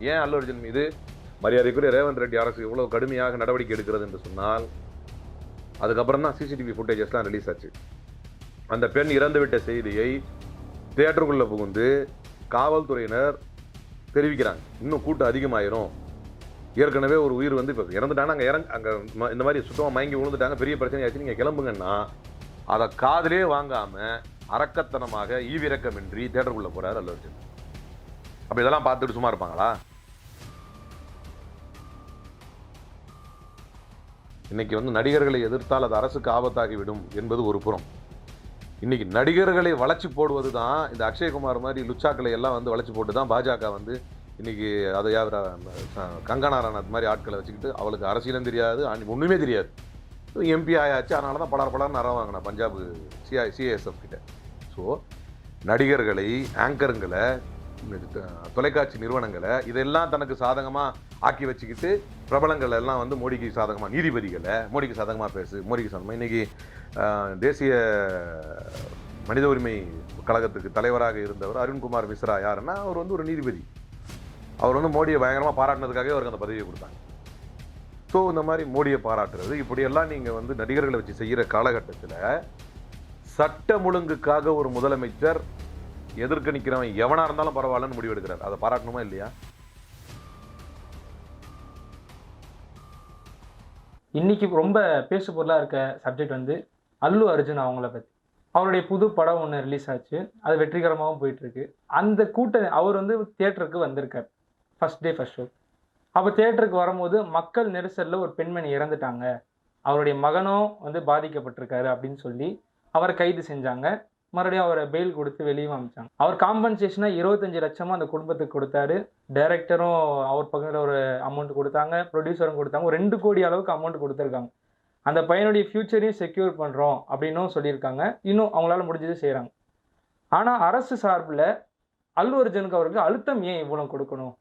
ஏன் அல்லு அர்ஜுன் மீது? மரியாதைக்குரிய ரேவந்த் ரெட்டி அரசு இவ்வளோ கடுமையாக நடவடிக்கை எடுக்கிறது என்று சொன்னால் அதுக்கப்புறம் தான் சிசிடிவி ஃபுட்டேஜஸ்லாம் ரிலீஸ் ஆச்சு. அந்த பெண் இறந்துவிட்ட செய்தியை தேட்டருக்குள்ளே புகுந்து காவல்துறையினர் தெரிவிக்கிறாங்க. இன்னும் கூட்டம் அதிகமாயிரும். ஏற்கனவே ஒரு உயிர் வந்து இப்போ இறந்துட்டாங்க அங்கே இறங்க அங்கே இந்த மாதிரி சுத்தமாக மயங்கி விழுந்துட்டாங்க பெரிய பிரச்சனை ஆச்சு நீங்கள் கிளம்புங்கன்னா அதை காதலே வாங்காமல் அரக்கத்தனமாக ஈவிரக்கமின்றி தேட்டருக்குள்ளே போகிறார் அல்லர்ஜன் அப்போ இதெல்லாம் பார்த்துட்டு சும்மா இருப்பாங்களா? இன்னைக்கு வந்து நடிகர்களை எதிர்த்தால் அது அரசுக்கு ஆபத்தாகிவிடும் என்பது ஒரு புறம். இன்னைக்கு நடிகர்களை வளைச்சி போடுவது தான் இந்த அக்ஷயகுமார் மாதிரி லுச்சாக்களை எல்லாம் வந்து வளைச்சி போட்டு தான் பாஜக வந்து இன்னைக்கு அதை கங்கனா ரனாத் மாதிரி ஆட்களை வச்சுக்கிட்டு அவளுக்கு அரசியலும் தெரியாது அனி- ஒன்றுமே தெரியாது. எம்பி ஆயாச்சு அதனால தான் பலர் பலர்னு அற வாங்கினா பஞ்சாப் சிஐ சிஎஸ்எஃப் கிட்ட. ஸோ நடிகர்களை ஆங்கருங்களை தொலைக்காட்சி நிறுவனங்களை இதெல்லாம் தனக்கு சாதகமாக ஆக்கி வச்சுக்கிட்டு பிரபலங்கள் எல்லாம் வந்து மோடிக்கு சாதகமாக நீதிபதிகளை மோடிக்கு சாதகமாக பேசு மோடிக்கு சாதகமாக இன்றைக்கி தேசிய மனித உரிமை கழகத்துக்கு தலைவராக இருந்தவர் அருண்குமார் மிஸ்ரா யாருன்னா அவர் வந்து ஒரு நீதிபதி. அவர் வந்து மோடியை பயங்கரமாக பாராட்டினதுக்காகவே அவருக்கு அந்த பதவியை கொடுத்தாங்க. ஸோ இந்த மாதிரி மோடியை பாராட்டுறது இப்படியெல்லாம் நீங்கள் வந்து நடிகர்களை வச்சு செய்கிற காலகட்டத்தில் சட்டம் ஒழுங்குக்காக ஒரு முதலமைச்சர் எதிர்க்க நிற்கிறவன் எவனாக இருந்தாலும் பரவாயில்லன்னு முடிவு எடுக்கிறார் அதை பாராட்டணுமா இல்லையா? இன்னைக்கு ரொம்ப பேசு பொருளாக இருக்க சப்ஜெக்ட் வந்து அல்லு அர்ஜுன் அவங்கள பற்றி அவருடைய புது படம் ஒன்று ரிலீஸ் ஆச்சு. அது வெற்றிகரமாகவும் போயிட்டுருக்கு. அந்த கூட்ட அவர் வந்து தியேட்டருக்கு வந்திருக்கார். ஃபர்ஸ்ட் டே ஃபர்ஸ்ட் ஷோ அப்போ தியேட்டருக்கு வரும்போது மக்கள் நெரிசலில் ஒரு பெண்மணி இறந்துட்டாங்க. அவருடைய மகனும் வந்து பாதிக்கப்பட்டிருக்காரு அப்படின்னு சொல்லி அவரை கைது செஞ்சாங்க. மறுபடியும் அவரை பெயில் கொடுத்து வெளியே அமிச்சாங்க. அவர் காம்பன்சேஷனாக இருபத்தஞ்சு லட்சமாக அந்த குடும்பத்துக்கு கொடுத்தாரு. டைரக்டரும் அவர் பக்கத்தில் ஒரு அமௌண்ட் கொடுத்தாங்க. ப்ரொடியூசரும் கொடுத்தாங்க. ஒரு ரெண்டு கோடி அளவுக்கு அமௌண்ட் கொடுத்துருக்காங்க. அந்த பையனுடைய ஃப்யூச்சரையும் செக்யூர் பண்ணுறோம் அப்படின்னும் சொல்லியிருக்காங்க. இன்னும் அவங்களால முடிஞ்சது செய்கிறாங்க ஆனால் அரசு சார்பில் அல்லு அர்ஜுனுக்கு அவருக்கு அழுத்தம் ஏன் இவ்வளோ கொடுக்கணும்?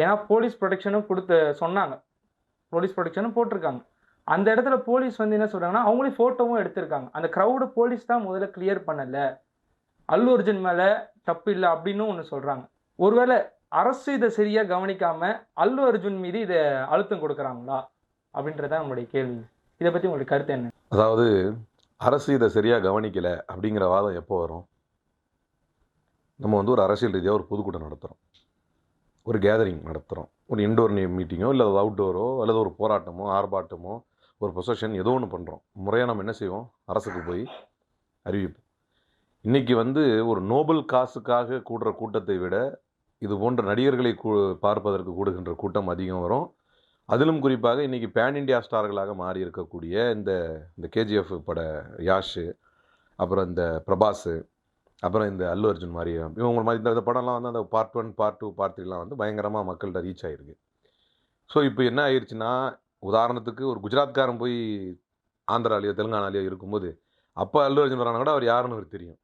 ஏன்னா போலீஸ் ப்ரொடெக்ஷனும் கொடுத்து சொன்னாங்க. போலீஸ் ப்ரொடெக்ஷனும் போட்டிருக்காங்க. அந்த இடத்துல போலீஸ் வந்து என்ன சொல்கிறாங்கன்னா அவங்களே ஃபோட்டோவும் எடுத்திருக்காங்க. அந்த க்ரௌடு போலீஸ் தான் முதல்ல கிளியர் பண்ணலை. அல்லு அர்ஜுன் மேலே தப்பு இல்லை அப்படின்னு ஒன்று சொல்கிறாங்க ஒருவேளை அரசு இதை சரியாக கவனிக்காமல் அல்லு அர்ஜுன் மீது இதை அழுத்தம் கொடுக்குறாங்களா அப்படின்றதான் நம்மளுடைய கேள்வி. இதை பற்றி உங்களுடைய கருத்து என்ன? அதாவது அரசு இதை சரியாக கவனிக்கலை அப்படிங்கிற வாதம் எப்போ வரும்? நம்ம வந்து ஒரு அரசியல் ரீதியாக ஒரு பொதுக்கூட்டம் நடத்துகிறோம் ஒரு கேதரிங் நடத்துகிறோம் ஒரு இன்டோர் மீட்டிங்கோ இல்லை அவுட்டோரோ அல்லது ஒரு போராட்டமோ ஆர்ப்பாட்டமோ ஒரு பொசஷன் ஏதோ ஒன்று பண்ணுறோம் முறையாக நம்ம என்ன செய்வோம்? அரசுக்கு போய் அறிவிப்போம் இன்றைக்கி வந்து ஒரு நோபல் காசுக்காக கூடுற கூட்டத்தை விட இது போன்ற நடிகர்களை கூ பார்ப்பதற்கு கூடுகின்ற கூட்டம் அதிகம் வரும். அதிலும் குறிப்பாக இன்றைக்கி பேன் இண்டியா ஸ்டார்களாக மாறி இருக்கக்கூடிய இந்த இந்த கேஜிஎஃப் பட யாஷு அப்புறம் இந்த பிரபாஸு அப்புறம் இந்த அல்லு அர்ஜுன் மாதிரி இவங்க மாதிரி இந்த இந்த படம்லாம் வந்து அந்த part one part two part த்ரீலாம் வந்து பயங்கரமாக மக்கள்கிட்ட ரீச் ஆகிருக்கு ஸோ இப்போ என்ன ஆயிடுச்சுன்னா உதாரணத்துக்கு ஒரு குஜராத்காரன் போய் ஆந்திராலேயோ தெலுங்கானாலேயோ இருக்கும்போது அப்போ அல்லு அர்ஜுன் வரானா கூட அவர் யாருன்னு அவருக்கு தெரியும்.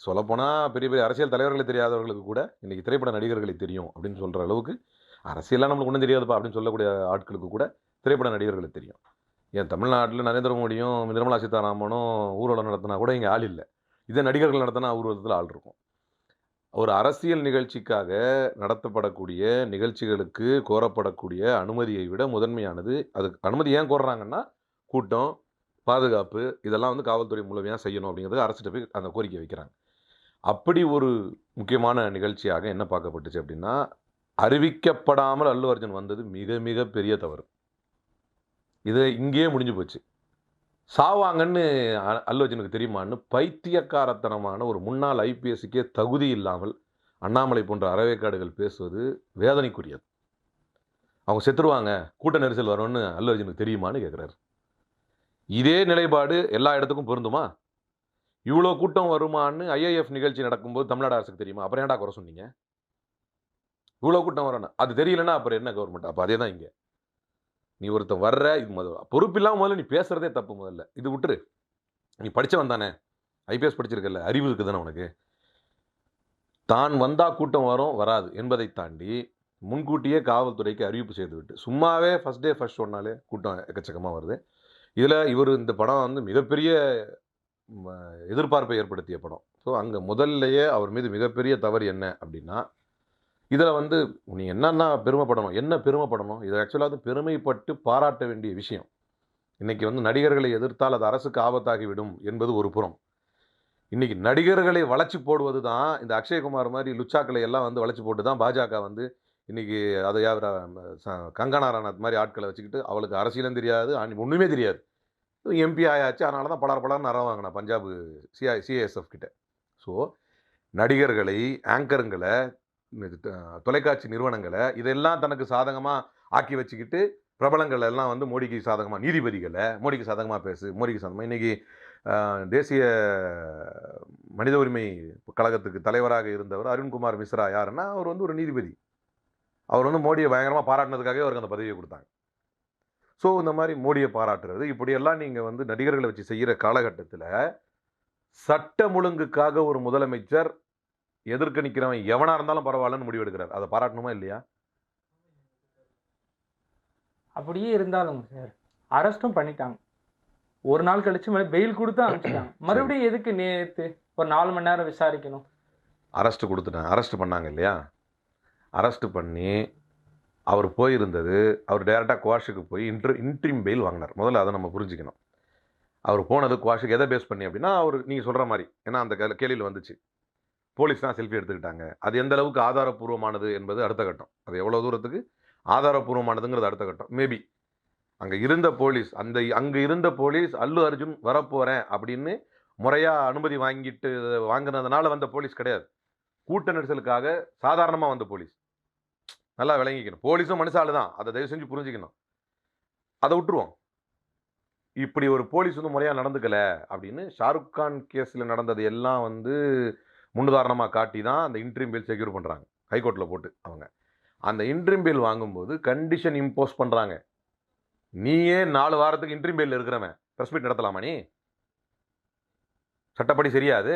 சொல்லப்போனால் பெரிய பெரிய அரசியல் தலைவர்களை தெரியாதவர்களுக்கு கூட இன்றைக்கி திரைப்பட நடிகர்களை தெரியும் அப்படின்னு சொல்கிற அளவுக்கு அரசியலாம் நம்மளுக்கு ஒன்றும் தெரியாதுப்பா அப்படின்னு சொல்லக்கூடிய ஆட்களுக்கு கூட திரைப்பட நடிகர்களை தெரியும். ஏன் தமிழ்நாட்டில் நரேந்திர மோடியும் நிர்மலா சீதாராமனும் ஊர்வலம் நடத்தினா கூட இங்கே ஆள் இல்லை. இதே நடிகர்கள் நடத்தினா ஊர்வலத்தில் ஆள் இருக்கும். ஒரு அரசியல் நிகழ்ச்சிக்காக நடத்தப்படக்கூடிய நிகழ்ச்சிகளுக்கு கோரப்படக்கூடிய அனுமதியை விட முதன்மையானது அதுக்கு அனுமதி ஏன் கோர்றாங்கன்னா கூட்டம் பாதுகாப்பு இதெல்லாம் வந்து காவல்துறை மூலமையாக செய்யணும் அப்படிங்கிறது அரசிட்ட போய் அந்த கோரிக்கை வைக்கிறாங்க. அப்படி ஒரு முக்கியமான நிகழ்ச்சியாக என்ன பார்க்கப்பட்டுச்சு அப்படின்னா அறிவிக்கப்படாமல் அல்லு அர்ஜுன் வந்தது மிக மிக பெரிய தவறு. இது இங்கேயே முடிஞ்சு போச்சு. சாவாங்கன்னு அ- தெரியுமான்னு பைத்தியக்காரத்தனமான ஒரு முன்னாள் ஐபிஎஸ்க்கே தகுதி இல்லாமல் அண்ணாமலை போன்ற அறவேக்காடுகள் பேசுவது வேதனைக்குரியது. அவங்க செத்துருவாங்க கூட்ட நெரிசல் வரும்னு அல்லர்ஜுனுக்கு தெரியுமான்னு கேட்குறாரு இதே நிலைப்பாடு எல்லா இடத்துக்கும் பொருந்துமா? இவ்வளோ கூட்டம் வருமான்னு ஐஏஎஃப் நிகழ்ச்சி நடக்கும்போது தமிழ்நாடு அரசுக்கு தெரியுமா? அப்புறம் ஏன்டா குறை சொன்னீங்க? இவ்வளோ கூட்டம் வரணும் அது தெரியலன்னா அப்புறம் என்ன கவர்மெண்ட் அப்போ அதே தான் இங்கே. நீ ஒருத்த வர்ற இது முதல்ல பொறுப்பில்லாம முதல்ல நீ பேசுறதே தப்பு முதல்ல. இது விட்டுரு. நீ படிச்சவன் தானே. ஐபிஎஸ் படிச்சிருக்கல அறிவு இருக்குது தானே உனக்கு? தான் வந்தால் கூட்டம் வரும் வராது. என்பதை தாண்டி முன்கூட்டியே காவல்துறைக்கு அறிவிப்பு செய்துவிட்டு சும்மாவே ஃபஸ்ட் டே ஃபர்ஸ்ட் ஒன்னாலே கூட்டம் எக்கச்சக்கமாக வருது. இதில் இவர் இந்த படம் வந்து மிகப்பெரிய ம, எதிர்பார்ப்பை ஏற்படுத்திய படம். ஸோ அங்கே முதல்லையே அவர் மீது மிகப்பெரிய தவறு என்ன அப்படின்னா இதில் வந்து நீ என்னென்ன பெருமைப்படணும் என்ன பெருமைப்படணும்? இது ஆக்சுவலாக வந்து பெருமைப்பட்டு பாராட்ட வேண்டிய விஷயம். இன்றைக்கி வந்து நடிகர்களை எதிர்த்தால் அது அரசுக்கு ஆபத்தாகிவிடும் என்பது ஒரு புறம். இன்றைக்கி நடிகர்களை வளைச்சி போடுவது தான் இந்த அக்ஷயகுமார் மாதிரி லுச்சாக்களை எல்லாம் வந்து வளைச்சி போட்டு தான் பாஜக வந்து இன்றைக்கி அதை கங்கனா ராணாத் மாதிரி ஆட்களை வச்சுக்கிட்டு அவளுக்கு அரசியலும் தெரியாது ஒன்றுமே தெரியாது. எம்பி ஆயாச்சு அதனால தான் பலர் பலர் நிறம் வாங்கினேன் பஞ்சாப் சிஐ சிஐஎஸ்எஃப் கிட்ட. ஸோ நடிகர்களை ஆங்கருங்களை தொலைக்காட்சி நிறுவனங்களை இதெல்லாம் தனக்கு சாதகமாக ஆக்கி வச்சுக்கிட்டு பிரபலங்கள் எல்லாம் வந்து மோடிக்கு சாதகமாக நீதிபதிகளை மோடிக்கு சாதகமாக பேசு மோடிக்கு சாதகமாக இன்றைக்கி தேசிய மனித உரிமை கழகத்துக்கு தலைவராக இருந்தவர் அருண்குமார் மிஸ்ரா யாருன்னா அவர் வந்து ஒரு நீதிபதி. அவர் வந்து மோடியை பயங்கரமாக பாராட்டினதுக்காகவே அவருக்கு அந்த பதவியை கொடுத்தாங்க. ஸோ இந்த மாதிரி மோடியை பாராட்டுறது இப்படியெல்லாம் நீங்கள் வந்து நடிகர்களை வச்சு செய்கிற காலகட்டத்தில் சட்டம் ஒழுங்குக்காக ஒரு முதலமைச்சர் எதிர்க்க நிற்கிறவன் எவனா இருந்தாலும் பரவாயில்லன்னு முடிவெடுக்கிறார். அதை பாராட்டணுமா இல்லையா? அப்படியே இருந்தாலும் சார் அரெஸ்ட்டும் பண்ணிட்டாங்க. ஒரு நாள் கழிச்சு பெயில் கொடுத்து அனுப்பிச்சிட்டாங்க. மறுபடியும் எதுக்கு நேத்து ஒரு நாலு மணி நேரம் விசாரிக்கணும்? அரெஸ்ட் கொடுத்துட்டாங்க. அரெஸ்ட் பண்ணாங்க இல்லையா? அரெஸ்ட் பண்ணி அவர் போயிருந்தது. அவர் டைரெக்டாக குவாஷுக்கு போய் இன்ட்ரு இன்ட்ரீம் பெயில் வாங்கினார். முதல்ல அதை நம்ம புரிஞ்சுக்கணும். அவர் போனது குவாஷுக்கு எதை பேஸ் பண்ணி அப்படின்னா அவர் நீங்கள் சொல்கிற மாதிரி. ஏன்னா அந்த கேள்வி- கேள்வியில் வந்துச்சு. போலீஸ் தான் செல்ஃபி எடுத்துக்கிட்டாங்க. அது எந்த அளவுக்கு ஆதாரப்பூர்வமானது என்பது அடுத்த கட்டம். அது எவ்வளோ தூரத்துக்கு? ஆதாரப்பூர்வமானதுங்கிறது அடுத்த கட்டம். மேபி அங்கே இருந்த போலீஸ் அந்த அங்கே இருந்த போலீஸ் அல்லு அர்ஜுன் வரப்போகிறேன் அப்படின்னு முறையாக அனுமதி வாங்கிட்டு வாங்கினதுனால வந்த போலீஸ் கிடையாது. கூட்ட நெரிசலுக்காக சாதாரணமாக வந்த போலீஸ். நல்லா விளங்கிக்கணும். போலீஸும் மனுஷாலு தான். அதை தயவு செஞ்சு புரிஞ்சுக்கணும். அதை விட்டுருவோம். இப்படி ஒரு போலீஸ் வந்து முறையாக நடந்துக்கல அப்படின்னு ஷாருக் கான் கேஸில் நடந்தது எல்லாம் வந்து முன்னுதாரணமாக காட்டி தான் அந்த இன்ட்ரீம் பில் செக்யூர் பண்ணுறாங்க ஹைகோர்ட்டில் போட்டு அவங்க. அந்த இன்ட்ரீம் பில் வாங்கும்போது கண்டிஷன் இம்போஸ் பண்ணுறாங்க நீயே நாலு வாரத்துக்கு இன்ட்ரீம் பில் இருக்கிறவன். ப்ரெஸ் மீட் நடத்தலாமா நீ? சட்டப்படி சரியாது.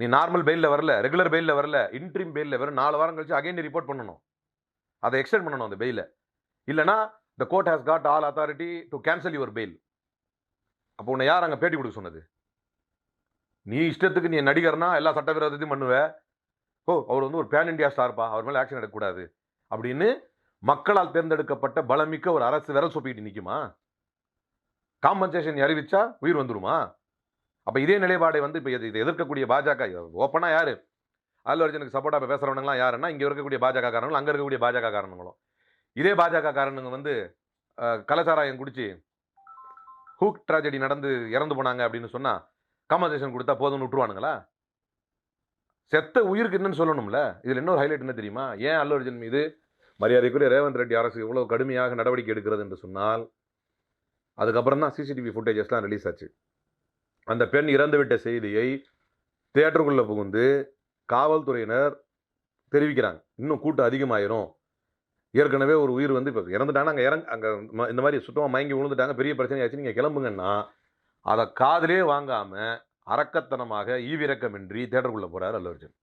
நீ நார்மல் பெயிலில் வரல ரெகுலர் பெயிலில் வரல இன்ட்ரீம் பெயிலில் வர நாலு வாரம் கழிச்சு அகைன் நீ ரிப்போர்ட் பண்ணணும். அதை எக்ஸ்டெண்ட் பண்ணணும் அந்த பெயிலை இல்லைனா the court has got all authority to cancel your bail அப்போ உன்னை யார் அங்கே பேட்டி கொடுக்க சொன்னது? நீ இஷ்டத்துக்கு நீ நடிகர்னா எல்லா சட்டவிரோதத்தையும் பண்ணுவ. ஓ அவர் வந்து ஒரு பேன் இண்டியா ஸ்டார்ப்பா அவர் மேலே ஆக்ஷன் எடுக்கக்கூடாது. அப்படின்னு மக்களால் தேர்ந்தெடுக்கப்பட்ட பலமிக்க ஒரு அரசு விரல் சொப்பிக்கிட்டு நிற்குமா காம்பன்சேஷன் அறிவிச்சா உயிர் வந்துருமா? அப்போ இதே நிலைப்பாடை வந்து இப்போ இதை எதிர்க்கக்கூடிய பாஜக ஓப்பனாக யார்? அல்லு அர்ஜுனுக்கு சப்போர்ட்டாக இப்போ யாருன்னா இங்கே இருக்கக்கூடிய பாஜக காரணங்களும் அங்கே இருக்கக்கூடிய பாஜக காரணங்களும். இதே பாஜக காரணங்க வந்து கலாச்சாராயம் குடிச்சு ஹூக் ட்ராஜடி நடந்து இறந்து போனாங்க அப்படின்னு சொன்னால் காம்பன்சேஷன் கொடுத்தா போதும்னு விட்டுருவானுங்களா? செத்த உயிருக்கு என்னன்னு சொல்லணும்ல? இதில் இன்னொரு ஹைலைட் என்ன தெரியுமா? ஏன் அல்லு அர்ஜுன் மீது மரியாதைக்குரிய ரேவந்த் ரெட்டி அரசு இவ்வளோ கடுமையாக நடவடிக்கை எடுக்கிறது என்று சொன்னால் அதுக்கப்புறம் தான் சிசிடிவி ஃபுட்டேஜஸ்லாம் ரிலீஸ் ஆச்சு. அந்த பெண் இறந்துவிட்ட செய்தியை தேட்டருக்குள்ளே புகுந்து காவல்துறையினர் தெரிவிக்கிறாங்க. இன்னும் கூட்டம் அதிகமாயிரும். ஏற்கனவே ஒரு உயிர் வந்து இப்போ இறந்துட்டாங்க அங்கே இறங்க அங்கே இந்த மாதிரி சுத்தமாக மயங்கி விழுந்துட்டாங்க பெரிய பிரச்சனை ஆச்சு நீங்கள் கிளம்புங்கன்னா அதை காதலே வாங்காமல் அரக்கத்தனமாக ஈவிரக்கமின்றி தேட்டருக்குள்ளே போகிறார் அல்லு அர்ஜுன்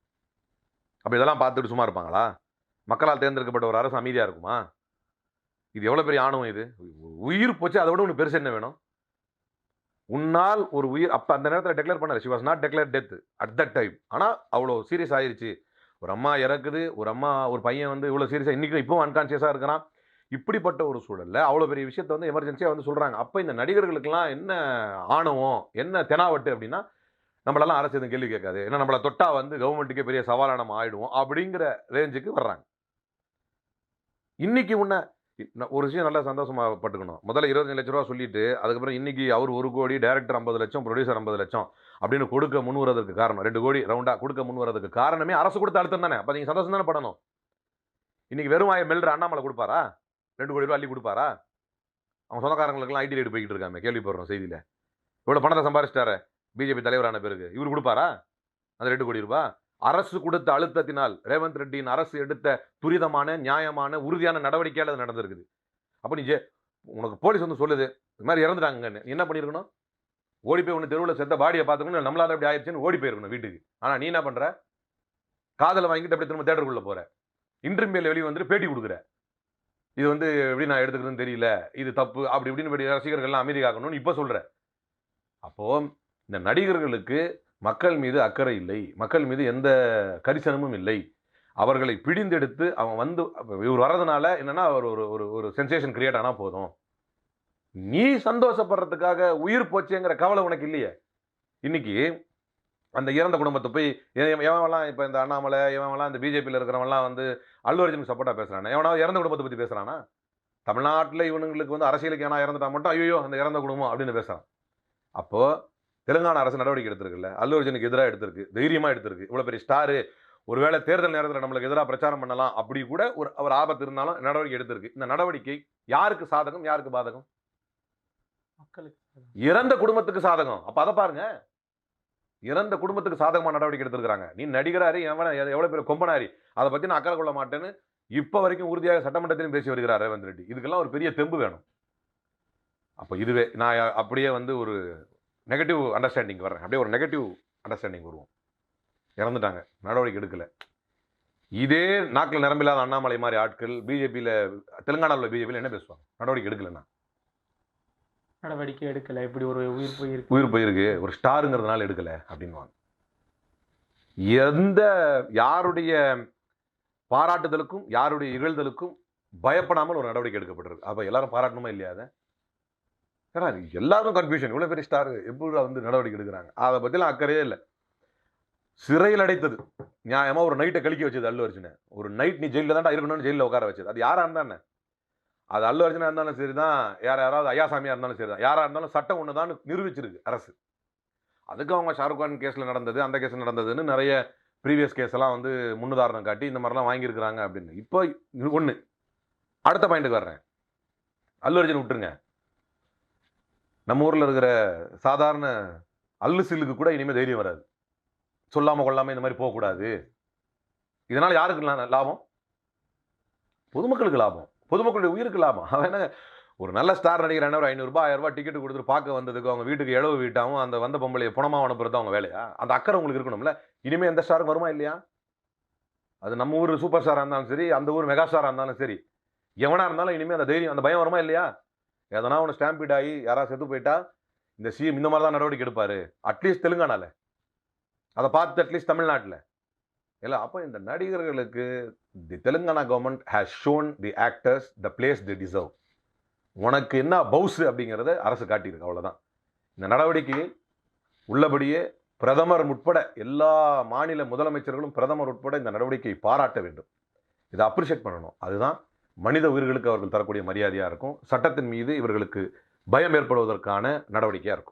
அப்போ இதெல்லாம் பார்த்துட்டு சும்மா இருப்பாங்களா? மக்களால் தேர்ந்தெடுக்கப்பட்ட ஒரு அரசு அமைதியாக இருக்குமா? இது எவ்வளோ பெரிய ஆணவம் இது? உயிர் போச்சு அதை விட ஒன்று பெருசு என்ன வேணும்? உன்னால் ஒரு உயிர் அப்போ அந்த நேரத்தில் டெக்ளேர் பண்ணார் she was not declare death at that time ஆனால் அவ்வளோ சீரியஸ் ஆயிருச்சு. ஒரு அம்மா இறக்குது ஒரு அம்மா ஒரு பையன் வந்து இவ்வளோ சீரியஸாக இன்றைக்கும் இப்போவும் அன்கான்ஷியஸாக இருக்கிறான். இப்படிப்பட்ட ஒரு சூழலில் அவ்வளோ பெரிய விஷயத்தை வந்து எமர்ஜென்சியாக வந்து சொல்கிறாங்க அப்போ இந்த நடிகர்களுக்கெல்லாம் என்ன ஆணவம் என்ன தெனாவட்டு அப்படின்னா நம்மளெல்லாம் அரசு எதுவும் கேள்வி கேட்காது. ஏன்னா நம்மளை தொட்டா வந்து கவர்மெண்ட்டுக்கே பெரிய சவாலாக நம்ம ஆயிடுவோம் அப்படிங்கிற ரேஞ்சுக்கு வர்றாங்க. இன்னைக்கு உன்ன ஒரு விஷயம் நல்லா சந்தோஷமாகப்பட்டுக்கணும் முதல்ல இருபத்தஞ்சு லட்ச ரூபா சொல்லிட்டு அதுக்கப்புறம் இன்னைக்கு அவர் ஒரு கோடி டேரக்டர் ஐம்பது லட்சம் ப்ரொடியூசர் ஐம்பது லட்சம் அப்படின்னு கொடுக்க முன் வரதுக்கு காரணம். ரெண்டு கோடி ரவுண்டாக கொடுக்க முன் வரதுக்கு காரணமே அரசு கொடுத்த அழுத்தம் தானே. அப்போ நீங்கள் சந்தோஷம் தானே படணும். இன்னைக்கு வெறும் வாயை மெல்ற அண்ணாமலை கொடுப்பாரா? ரெண்டு கோடி ரூபா அள்ளி கொடுப்பாரா? அவங்க சொந்தக்காரங்களுக்குலாம் ஐடி ரேட் போய்கிட்டு இருக்காங்க கேள்விப்படுறோம் செய்தியில். இவ்வளோ பணத்தை சம்பாரிச்சிட்டாரு பிஜேபி தலைவரான பிறகு. இவர் கொடுப்பாரா? அந்த ரெண்டு கோடி ரூபா? அரசு கொடுத்த அழுத்தத்தினால் ரேவந்த் ரெட்டியின் அரசு எடுத்த துரிதமான நியாயமான உறுதியான நடவடிக்கையால் அது நடந்திருக்குது. அப்போ நீ ஜே உனக்கு போலீஸ் வந்து சொல்லுது இது மாதிரி இறந்துட்டாங்கன்னு என்ன பண்ணியிருக்கணும்? ஓடி போய் ஒன்று தெருவில் செத்த பாடியை பார்த்துக்கணும் நம்மளால அப்படி ஆயிடுச்சுன்னு ஓடி போயிருக்கணும் வீட்டுக்கு. ஆனால் நீ என்ன பண்ணுற காதலை வாங்கிட்டு அப்படியே திரும்ப தேட்டருக்குள்ளே போகிற இன்டர்வியூல வெளியே வந்துட்டு பேட்டி கொடுக்குற. இது வந்து எப்படி நான் எடுத்துக்கிறதுன்னு தெரியல இது தப்பு அப்படி இப்படின்னு இப்படி ரசிகர்கள்லாம் அமைதி காக்கணும்னு இப்போ சொல்கிறேன் அப்போது இந்த நடிகர்களுக்கு மக்கள் மீது அக்கறை இல்லை மக்கள் மீது எந்த கரிசனமும் இல்லை. அவர்களை பிடிந்தெடுத்து அவன் வந்து இவர் வர்றதுனால என்னன்னா அவர் ஒரு ஒரு ஒரு சென்சேஷன் கிரியேட் ஆனால் போதும். நீ சந்தோஷப்படுறதுக்காக உயிர் போச்சேங்கிற கவலை உனக்கு இல்லையே. இன்னைக்கு அந்த இறந்த குடும்பத்தை போய் எவன் எவன்லாம் இப்போ இந்த அண்ணாமலை இவன்லாம் இந்த பிஜேபியில் இருக்கிறவன்லாம் வந்து அல்லு அர்ஜுனுக்கு சப்போர்ட்டாக பேசுறானே? எவனாவது இறந்த குடும்பத்தை பற்றி பேசுறானா? தமிழ்நாட்டில் இவனுங்களுக்கு வந்து அரசியலுக்கு ஏன்னா இறந்துட்டா மட்டும் ஐயோ அந்த இறந்த குடும்பம் அப்படின்னு பேசுறான். அப்போ தெலுங்கானா அரசு நடவடிக்கை எடுத்திருக்குல்ல அல்லு அர்ஜுனுக்கு எதிராக எடுத்திருக்கு தைரியமா எடுத்திருக்கு. இவ்வளோ பெரிய ஸ்டாரு ஒருவேளை தேர்தல் நேரத்தில் நம்மளுக்கு எதிராக பிரச்சாரம் பண்ணலாம் அப்படி கூட ஒரு ஒரு ஆபத்து இருந்தாலும் நடவடிக்கை எடுத்திருக்கு. இந்த நடவடிக்கை யாருக்கு சாதகம் யாருக்கு பாதகம்? மக்களுக்கு இறந்த குடும்பத்துக்கு சாதகம். அப்ப அதை பாருங்க. இறந்த குடும்பத்துக்கு சாதகமாக நடவடிக்கை எடுத்திருக்காங்க நீ நடிகராரு எவன எவ்வளோ பேர் கொம்பனாரி அதை பற்றி நான் அக்கறை கொள்ள மாட்டேன்னு இப்போ வரைக்கும் உறுதியாக சட்டமன்றத்திலும் பேசி வருகிறார் ரேவந்த் ரெட்டி. இதுக்கெல்லாம் ஒரு பெரிய தெம்பு வேணும். அப்போ இதுவே நான் அப்படியே வந்து ஒரு நெகட்டிவ் அண்டர்ஸ்டாண்டிங் வர்றேன். அப்படியே ஒரு நெகட்டிவ் அண்டர்ஸ்டாண்டிங் வருவோம். இறந்துட்டாங்க. நடவடிக்கை எடுக்கலை. இதே நாக்கில் நிரம்பில்லாத அண்ணாமலை மாதிரி ஆட்கள் பிஜேபியில் தெலுங்கானாவில் பிஜேபியில் என்ன பேசுவாங்க? நடவடிக்கை எடுக்கலன்னா. நடவடிக்கை எடுக்கல? இப்படி ஒரு உயிர் போயிருக்கு. உயிர் போயிருக்கு. ஒரு ஸ்டாருங்கிறதுனால எடுக்கல அப்படின்வாங்க எந்த யாருடைய பாராட்டுதலுக்கும் யாருடைய இகழ்தலுக்கும் பயப்படாமல் ஒரு நடவடிக்கை எடுக்கப்பட்டிருக்கு. அப்போ எல்லாரும் பாராட்டணுமா இல்லையா அதை? ஏன்னா எல்லாரும் கன்ஃபியூஷன் இவ்வளோ பெரிய ஸ்டார் எப்படி வந்து நடவடிக்கை எடுக்கிறாங்க? அதை பற்றிலாம் அக்கறையே இல்லை. சிறையில் அடைத்தது. நியாயமாக ஒரு நைட்டை கழிக்க வச்சது அல்லு வச்சுனேன் ஒரு நைட் நீ ஜெயிலில் தான்டா இருக்கணும்னு ஜெயிலில் உட்கார வச்சது. அது யாராக இருந்தானே அது அல்லு அர்ஜுனா இருந்தாலும் சரி தான் யார் யாராவது ஐயாசாமியாக இருந்தாலும் சரி தான் யாராக இருந்தாலும் சட்டம் ஒன்று தான் நிரூபிச்சிருக்கு அரசு. அதுக்கு அவங்க ஷாருக் கான் கேஸில் நடந்தது அந்த கேஸில் நடந்ததுன்னு நிறைய ப்ரீவியஸ் கேஸ் எல்லாம் வந்து முன்னுதாரணம் காட்டி இந்த மாதிரிலாம் வாங்கியிருக்கிறாங்க அப்படின்னு. இப்போ ஒன்று அடுத்த பாயிண்ட்டுக்கு வர்றேன். அல்லு அர்ஜுன் விட்டுருங்க. நம்ம ஊரில் இருக்கிற சாதாரண அல்லு சில்லுக்கு கூட இனிமேல் தைரியம் வராது. சொல்லாமல் கொள்ளாமல் இந்த மாதிரி போகக்கூடாது. இதனால் யாருக்கு லாபம்? பொதுமக்களுக்கு லாபம். பொதுமக்களுடைய உயிருக்கு லாபம். அவன் என்ன ஒரு நல்ல ஸ்டார் நடிகரான ஒரு ஐநூறுரூபா ஆயிரரூபா டிக்கெட் கொடுத்துட்டு பார்க்க வந்ததுக்கு அவங்க வீட்டுக்கு இளவு வீட்டாவும் அந்த வந்த பொம்பளையை புணமாக அனுப்புறது அவங்க வேலையா? அந்த அக்கறை உங்களுக்கு இருக்கணும்ல? இனிமேல் எந்த ஸ்டாருக்கு வருமா இல்லையா? அது நம்ம ஊர் சூப்பர் ஸ்டாராக இருந்தாலும் சரி அந்த ஊர் மெகா ஸ்டாராக இருந்தாலும் சரி எவனாக இருந்தாலும் இனிமேல் அந்த தைரியம் அந்த பயம் வருமா இல்லையா? எதனா ஒன்று ஸ்டாம்பீட் ஆகி யாராவது செத்து போயிட்டா இந்த சிஎம் இந்த மாதிரி தான் நடவடிக்கை எடுப்பார். அட்லீஸ்ட் தெலுங்கானால. அதை பார்த்து அட்லீஸ்ட் தமிழ்நாட்டில். இல்லை அப்போ இந்த நடிகர்களுக்கு the Telangana government has shown the actors the place the deserve உனக்கு என்ன பவுஸ் அப்படிங்கிறத அரசு காட்டியிருக்கு அவ்வளோதான் இந்த நடவடிக்கையில் உள்ளபடியே பிரதமர் உட்பட எல்லா மாநில முதலமைச்சர்களும் பிரதமர் உட்பட இந்த நடவடிக்கையை பாராட்ட வேண்டும். இதை அப்ரிஷியேட் பண்ணணும். அதுதான் மனித உயிர்களுக்கு அவர்கள் தரக்கூடிய மரியாதையாக இருக்கும். சட்டத்தின் மீது இவர்களுக்கு பயம் ஏற்படுவதற்கான நடவடிக்கையாக இருக்கும்.